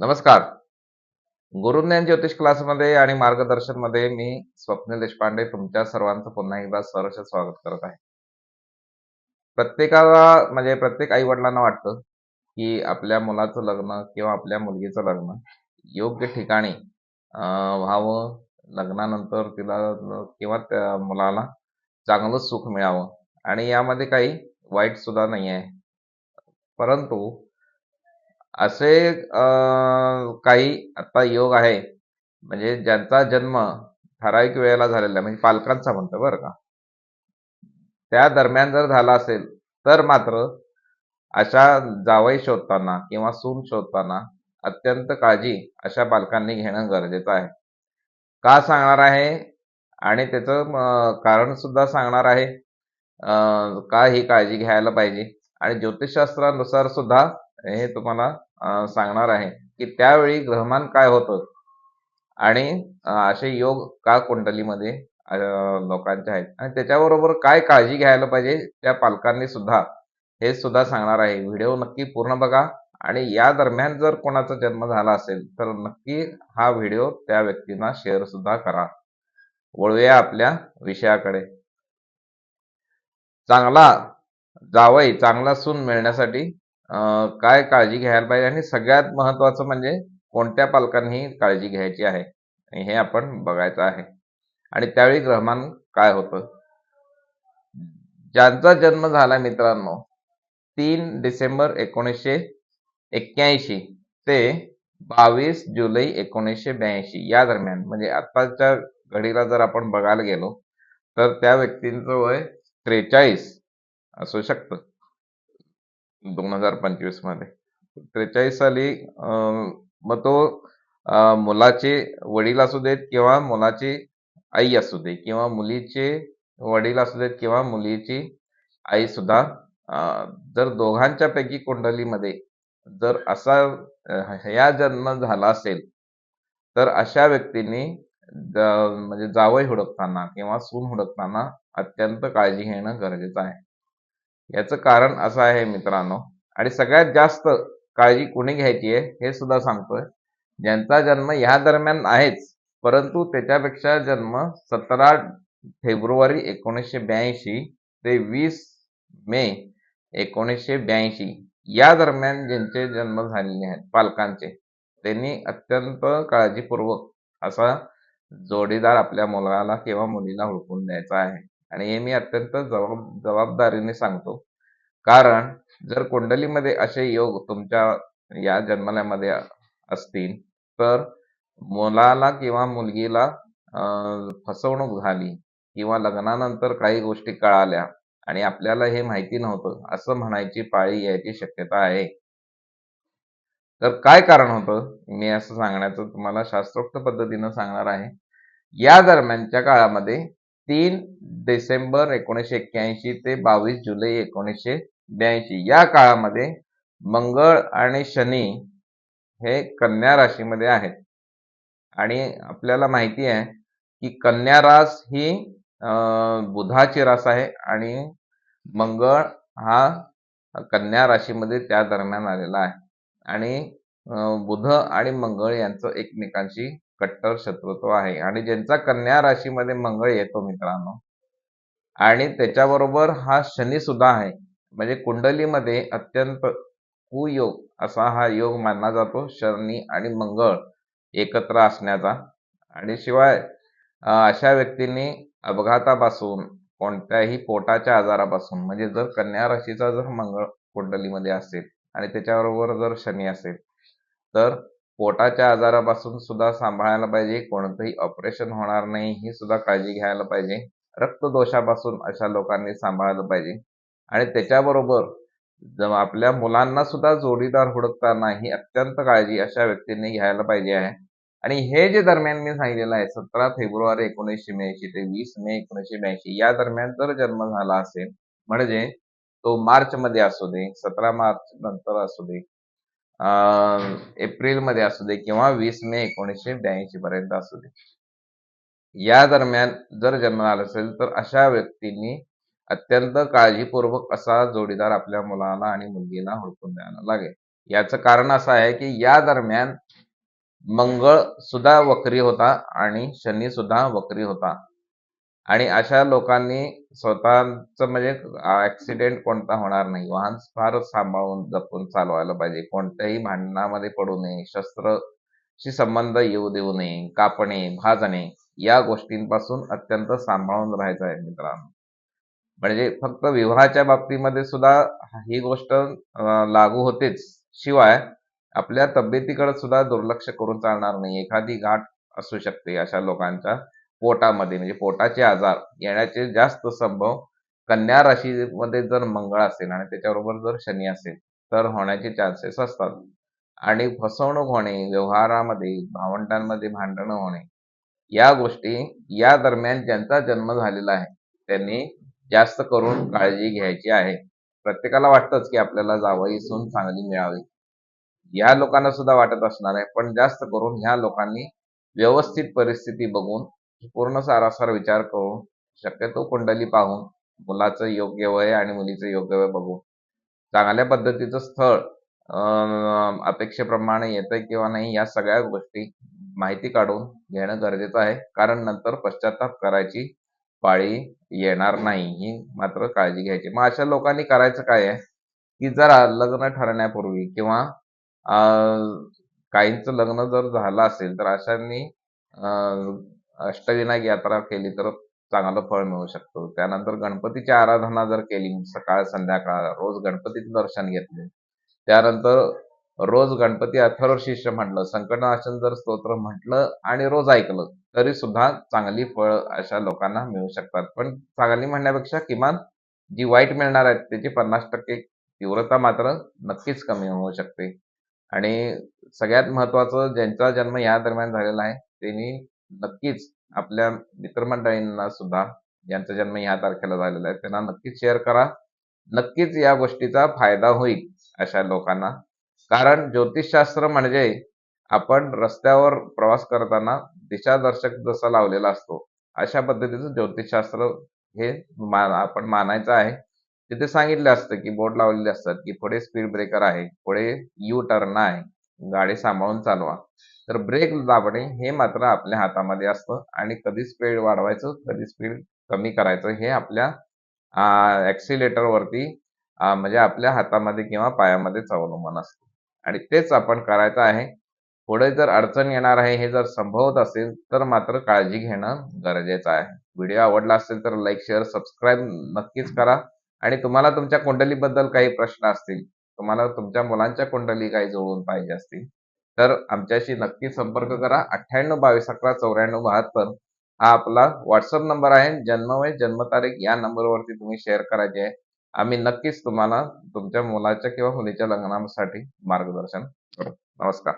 नमस्कार. गुरुज्ञान ज्योतिष क्लासमध्ये आणि मार्गदर्शनमध्ये मी स्वप्नील देशपांडे तुमच्या सर्वांचं पुन्हा एकदा सहर्ष स्वागत करत आहे. प्रत्येकाला म्हणजे प्रत्येक आई वडिलांना वाटतं की आपल्या मुलाचं लग्न किंवा आपल्या मुलगीचं लग्न योग्य ठिकाणी व्हावं लग्नानंतर तिला किंवा त्या मुलाला चांगलं सुख मिळावं. आणि यामध्ये काही वाईट सुद्धा नाही आहे परंतु असे काही आता योग आहे. म्हणजे ज्यांचा जन्म ठराविक वेळेला झालेला आहे. म्हणजे पालकांचा म्हणतो बरं का. त्या दरम्यान जर झाला असेल तर मात्र अशा जावई शोधताना किंवा सून शोधताना अत्यंत काळजी अशा पालकांनी घेणं गरजेचं आहे. का सांगणार आहे? आणि त्याचं कारण सुद्धा सांगणार आहे. का ही काळजी घ्यायला पाहिजे? आणि ज्योतिषशास्त्रानुसार सुद्धा हे तुम्हाला सांगणार आहे की त्यावेळी ग्रहमान काय होतं? आणि असे योग का कुंडलीमध्ये लोकांचे आहेत? आणि त्याच्याबरोबर काय काळजी घ्यायला पाहिजे? त्या पालकांनी सुद्धा हे सुद्धा सांगणार आहे. व्हिडिओ नक्की पूर्ण बघा. आणि या दरम्यान जर कोणाचा जन्म झाला असेल तर नक्की हा व्हिडिओ त्या व्यक्तींना शेअर सुद्धा करा. वळूया आपल्या विषयाकडे. चांगला जावई चांगला सून मिळण्यासाठी काय काळजी घ्यायला पाहिजे आणि सगळ्यात महत्वाचं म्हणजे कोणत्या पालकांनी काळजी घ्यायची आहे? हे आपण बघायचं आहे. आणि त्यावेळी ग्रहमान काय होतं? ज्यांचा जन्म झाला मित्रांनो तीन डिसेंबर एकोणीसशे एक्क्याऐंशी ते बावीस जुलै एकोणीसशे ब्याऐंशी या दरम्यान म्हणजे आताच्या घडीला जर आपण बघायला गेलो तर त्या व्यक्तींचं वय त्रेचाळीस असू शकतं. दोन हजार पंचवीसमध्ये. त्रेचाळीस साली मग तो मुलाचे वडील असू देत किंवा मुलाची आई असू दे किंवा मुलीचे वडील असू देत किंवा मुलीची आई सुद्धा जर दोघांच्या पैकी कुंडलीमध्ये जर असा ह्या जन्म झाला असेल तर अशा व्यक्तींनी म्हणजे जावई हुडकताना किंवा सून हुडकताना अत्यंत काळजी घेणं गरजेचं आहे. याचं कारण असं आहे मित्रांनो. आणि सगळ्यात जास्त काळजी कुणी घ्यायची आहे हे सुद्धा सांगतोय. ज्यांचा जन्म ह्या दरम्यान आहेच परंतु त्याच्यापेक्षा जन्म सतरा फेब्रुवारी एकोणीसशे ब्याऐंशी ते वीस मे एकोणीसशे ब्याऐंशी या दरम्यान ज्यांचे जन्म झालेले आहेत पालकांचे त्यांनी अत्यंत काळजीपूर्वक असा जोडीदार आपल्या मुलाला किंवा मुलीला हुडकून द्यायचा आहे. आणि हे मी अत्यंत जबाब जबाबदारीने सांगतो. कारण जर कुंडलीमध्ये असे योग तुमच्या या जन्मल्यामध्ये असतील तर मुलाला किंवा मुलगीला फसवणूक झाली किंवा लग्नानंतर काही गोष्टी कळाल्या आणि आपल्याला हे माहिती नव्हतं असं म्हणायची पाळी यायची शक्यता आहे. तर काय कारण होतं? मी असं सांगण्याचं तुम्हाला शास्त्रोक्त पद्धतीनं सांगणार आहे. या दरम्यानच्या काळामध्ये तीन डिसेंबर एकोणीसशे एक्क्याऐंशी ते बावीस जुलै एकोणीसशे ब्याऐंशी. या काळामध्ये मंगळ आणि शनी हे कन्या राशीमध्ये आहेत. आणि आपल्याला माहिती आहे की कन्या रास ही बुधाची रास आहे आणि मंगळ हा कन्या राशीमध्ये त्या दरम्यान आलेला आहे. आणि बुध आणि मंगळ यांचं एकमेकांशी कट्टर शत्रुत्व आहे. आणि ज्यांचा कन्या राशीमध्ये मंगळ येतो मित्रांनो आणि त्याच्याबरोबर हा शनी सुद्धा आहे. म्हणजे कुंडलीमध्ये अत्यंत कुयोग असा हा योग मानला जातो शनी आणि मंगळ एकत्र असण्याचा. आणि शिवाय अशा व्यक्तींनी अपघातापासून कोणत्याही पोटाच्या आजारापासून म्हणजे जर कन्या राशीचा जर मंगळ कुंडलीमध्ये असेल आणि त्याच्याबरोबर जर शनी असेल तर पोटाच्या आजारापासून सुद्धा सांभाळायला पाहिजे. कोणतंही ऑपरेशन होणार नाही ही सुद्धा काळजी घ्यायला पाहिजे. रक्तदोषापासून अशा लोकांनी सांभाळायला पाहिजे. आणि त्याच्याबरोबर आपल्या मुलांना सुद्धा जोडीदार हुडकताना ही अत्यंत काळजी अशा व्यक्तींनी घ्यायला पाहिजे आहे. आणि हे जे दरम्यान मी सांगितलेलं आहे सतरा फेब्रुवारी एकोणीसशे ब्याऐंशी ते वीस मे एकोणीसशे ब्याऐंशी या दरम्यान जर जन्म झाला असेल म्हणजे तो मार्च मध्ये असू दे सतरा मार्च नंतर असू दे एप्रिलमध्ये असू दे किंवा वीस मे एकोणीसशे ब्याऐंशी पर्यंत असू दे. या दरम्यान जर जन्म झाला असेल तर अशा व्यक्तींनी अत्यंत काळजीपूर्वक असा जोडीदार आपल्या मुलाला आणि मुलगीला हुडकून द्यायला लागेल. याचं कारण असं आहे की या दरम्यान मंगळ सुद्धा वक्री होता आणि शनी सुद्धा वक्री होता. आणि अशा लोकांनी स्वतःच म्हणजे ऍक्सिडेंट कोणता होणार नाही. वाहन फारच सांभाळून जपून चालवायला पाहिजे. कोणत्याही भांडणामध्ये पडू नये शस्त्र शी संबंध येऊ देऊ नये कापणे भाजणे या गोष्टींपासून अत्यंत सांभाळून राहायचं आहे मित्रांनो. म्हणजे फक्त विवाहाच्या बाबतीमध्ये सुद्धा ही गोष्ट लागू होतेच. शिवाय आपल्या तब्येतीकडे सुद्धा दुर्लक्ष करून चालणार नाही. एखादी गाठ असू शकते अशा लोकांच्या. पोटामध्ये म्हणजे पोटाचे आजार येण्याचे जास्त संभव कन्या राशीमध्ये जर मंगळ असेल आणि त्याच्याबरोबर जर शनी असेल तर होण्याचे चान्सेस असतात. आणि फसवणूक होणे व्यवहारामध्ये भावंडांमध्ये भांडणं होणे या गोष्टी या दरम्यान ज्यांचा जन्म झालेला आहे त्यांनी जास्त करून काळजी घ्यायची आहे. प्रत्येकाला वाटतंच की आपल्याला जावई सून चांगली मिळावी. ह्या लोकांना सुद्धा वाटत असणार आहे पण जास्त करून ह्या लोकांनी व्यवस्थित परिस्थिती बघून पूर्ण सारासार विचार करून शक्यतो कुंडली पाहून मुलाचं योग्य वय आणि मुलीचं योग्य वय बघून. चांगल्या पद्धतीचं स्थळ अपेक्षेप्रमाणे येतंय किंवा नाही या सगळ्या गोष्टी माहिती काढून घेणं गरजेचं आहे. कारण नंतर पश्चाताप करायची पाळी येणार नाही ही मात्र काळजी घ्यायची. मग अशा लोकांनी करायचं काय आहे? की जर लग्न ठरण्यापूर्वी किंवा काहींचं लग्न जर झालं असेल तर अशांनी अष्टविनायक यात्रा केली तर चांगलं फळ मिळू शकतं. त्यानंतर गणपतीची आराधना जर केली सकाळ संध्याकाळ रोज गणपतीचं दर्शन घेतले. त्यानंतर रोज गणपती अथर्वशीर्ष म्हटलं संकटनाशन जर स्तोत्र म्हटलं आणि रोज ऐकलं तरी सुद्धा चांगली फळ अशा लोकांना मिळू शकतात. पण चांगली म्हणण्यापेक्षा किमान जी वाईट मिळणार आहेत त्याची पन्नास टक्के तीव्रता मात्र नक्कीच कमी होऊ शकते. आणि सगळ्यात महत्वाचं ज्यांचा जन्म या दरम्यान झालेला आहे त्यांनी नक्कीच आपल्या मित्रमंडळींना सुद्धा ज्यांचा जन्म या तारखेला झालेला आहे त्यांना नक्कीच शेअर करा. नक्कीच या गोष्टीचा फायदा होईल अशा लोकांना. कारण ज्योतिषशास्त्र म्हणजे आपण रस्त्यावर प्रवास करताना दिशादर्शक जसा लावलेला असतो अशा पद्धतीचं ज्योतिषशास्त्र हे मान आपण मानायचं आहे. तिथे सांगितलं असतं की बोर्ड लावलेले असतात की पुढे स्पीड ब्रेकर आहे पुढे यू टर्न आहे गाडी सांभाळून चालवा. तर ब्रेक दाबणे हे मात्र आपल्या हातामध्ये असतं आणि कधी स्पीड वाढवायचं कधी स्पीड कमी करायचं हे आपल्या ॲक्सिलेटरवरती म्हणजे आपल्या हातामध्ये किंवा पायामध्येच अवलंबून असतं. आणि तेच आपण करायचं आहे. पुढे जर अडचण येणार आहे हे जर संभवत असेल तर मात्र काळजी घेणं गरजेचं आहे. व्हिडिओ आवडला असेल तर लाईक शेअर सबस्क्राईब नक्कीच करा. आणि तुम्हाला तुमच्या कुंडलीबद्दल काही प्रश्न असतील तुम्हाला तुमच्या मुलांच्या कुंडली काही जुळवून पाहिजे असतील तर आमच्याशी नक्की संपर्क करा. अठ्ठ्याण्णव बावीस अकरा चौऱ्याण्णव बहात्तर हा आपला व्हॉट्सअप नंबर आहे. जन्मवय जन्मतारीख या नंबरवरती तुम्ही शेअर करायचे आहे. आम्ही नक्कीच तुम्हाला तुमच्या मुलाच्या किंवा मुलीच्या लग्नासाठी मार्गदर्शन करू. नमस्कार.